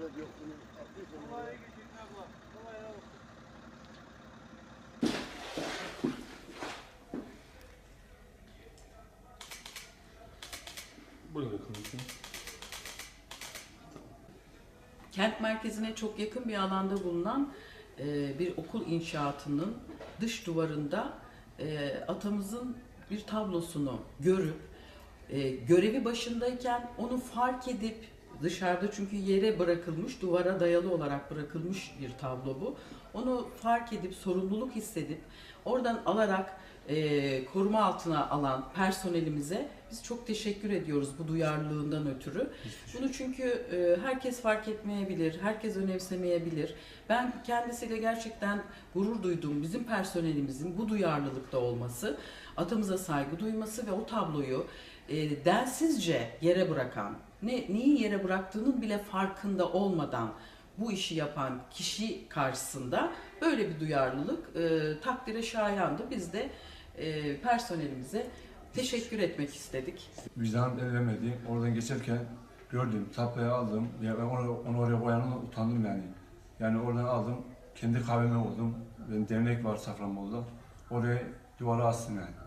yok bunun. Haklısın. Buraya konuşayım. Kent merkezine çok yakın bir alanda bulunan e, bir okul inşaatının dış duvarında e, atamızın bir tablosunu görüp e, görevi başındayken onu fark edip dışarıda çünkü yere bırakılmış, duvara dayalı olarak bırakılmış bir tablo bu. Onu fark edip, sorumluluk hissedip oradan alarak e, koruma altına alan personelimize biz çok teşekkür ediyoruz bu duyarlılığından ötürü. Bunu çünkü e, herkes fark etmeyebilir, herkes önemsemeyebilir. Ben kendisiyle gerçekten gurur duydum. Bizim personelimizin bu duyarlılıkta olması, atamıza saygı duyması ve o tabloyu e, densizce yere bırakan, ne neyi yere bıraktığının bile farkında olmadan bu işi yapan kişi karşısında böyle bir duyarlılık e, takdire şayandı. Biz de e, personelimize teşekkür etmek istedik. Vicdanım el vermedi. Oradan geçerken gördüm, tabloyu aldım. Ya ben onu, onu oraya boyanımla utandım yani. Yani oradan aldım, kendi kahveme vurdum. Benim dernek var Safranbolu'da. Oraya duvara astım yani.